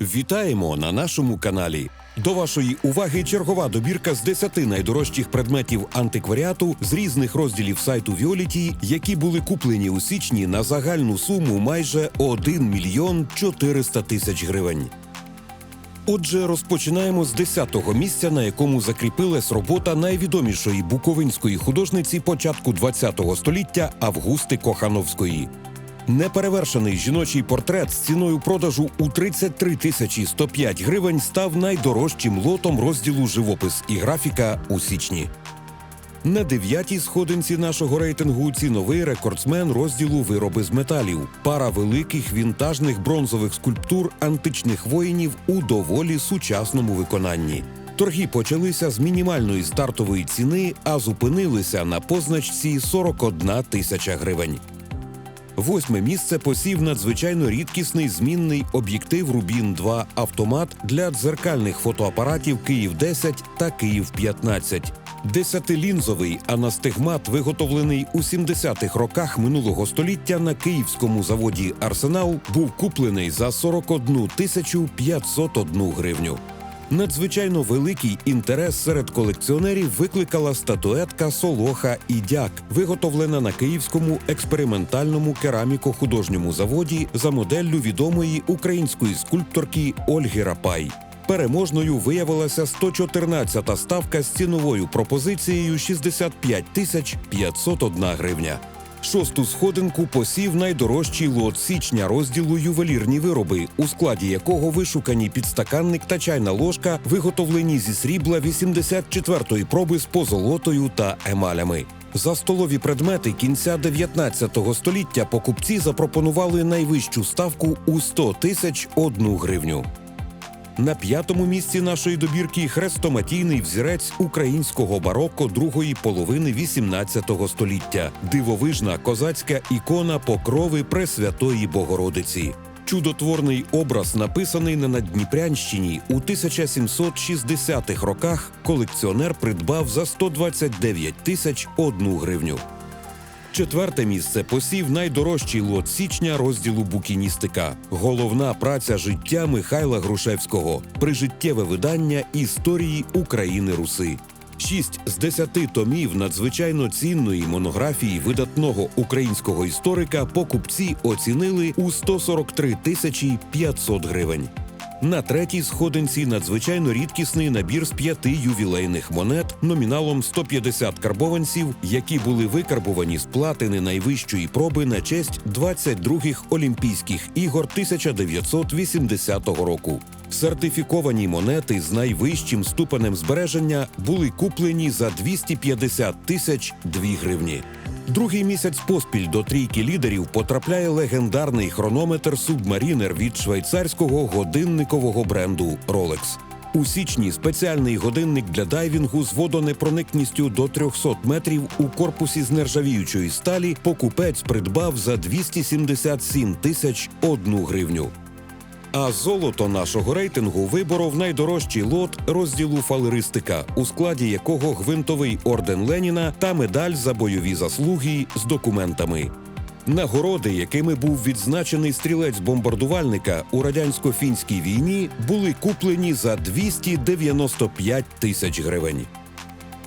Вітаємо на нашому каналі. До вашої уваги чергова добірка з 10 найдорожчих предметів антикваріату з різних розділів сайту Віоліті, які були куплені у січні на загальну суму майже 1 мільйон 400 тисяч гривень. Отже, розпочинаємо з 10-го місця, на якому закріпилась робота найвідомішої буковинської художниці початку ХХ століття Августи Кохановської. Неперевершений жіночий портрет з ціною продажу у 33 тисячі 105 гривень став найдорожчим лотом розділу живопис і графіка у січні. На дев'ятій сходинці нашого рейтингу ціновий рекордсмен розділу вироби з металів, пара великих вінтажних бронзових скульптур античних воїнів у доволі сучасному виконанні. Торги почалися з мінімальної стартової ціни, а зупинилися на позначці 41 тисяча гривень. Восьме місце посів надзвичайно рідкісний змінний об'єктив Рубін 2 автомат для дзеркальних фотоапаратів Київ 10 та Київ 15. Десятилінзовий анастигмат, виготовлений у 70-х роках минулого століття на київському заводі Арсенал, був куплений за 41 тисячу 501 гривню. Надзвичайно великий інтерес серед колекціонерів викликала статуетка Солоха і Дяк, виготовлена на київському експериментальному кераміко-художньому заводі за моделлю відомої української скульпторки Ольги Рапай. Переможною виявилася 114-та ставка з ціновою пропозицією 65 тисяч 501 гривня. Шосту сходинку посів найдорожчий лот січня розділу ювелірні вироби, у складі якого вишукані підстаканник та чайна ложка, виготовлені зі срібла 84-ї проби з позолотою та емалями. За столові предмети кінця 19 століття покупці запропонували найвищу ставку у 100 тисяч одну гривню. На п'ятому місці нашої добірки хрестоматійний взірець українського бароко другої половини XVIII століття, дивовижна козацька ікона покрови Пресвятої Богородиці. Чудотворний образ, написаний на Наддніпрянщині у 1760-х роках, колекціонер придбав за 129 тисяч одну гривню. Четверте місце посів найдорожчий лот січня розділу букіністика. Головна праця життя Михайла Грушевського, прижиттєве видання історії України Руси. Шість з десяти томів надзвичайно цінної монографії видатного українського історика покупці оцінили у 143 тисячі 500 гривень. На третій сходинці надзвичайно рідкісний набір з п'яти ювілейних монет номіналом 150 карбованців, які були викарбовані з платини найвищої проби на честь 22-х Олімпійських ігор 1980 року. Сертифіковані монети з найвищим ступенем збереження були куплені за 250 тисяч 2 гривні. Другий місяць поспіль до трійки лідерів потрапляє легендарний хронометр Субмарінер від швейцарського годинникового бренду Rolex. У січні спеціальний годинник для дайвінгу з водонепроникністю до 300 метрів у корпусі з нержавіючої сталі покупець придбав за 277 тисяч одну гривню. А золото нашого рейтингу виборов найдорожчий лот розділу фалеристика, у складі якого гвинтовий орден Леніна та медаль за бойові заслуги з документами. Нагороди, якими був відзначений стрілець бомбардувальника у радянсько-фінській війні, були куплені за 295 тисяч гривень.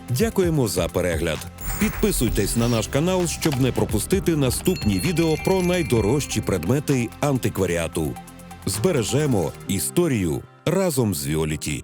Дякуємо за перегляд. Підписуйтесь на наш канал, щоб не пропустити наступні відео про найдорожчі предмети антикваріату. Збережемо історію разом з Віоліті.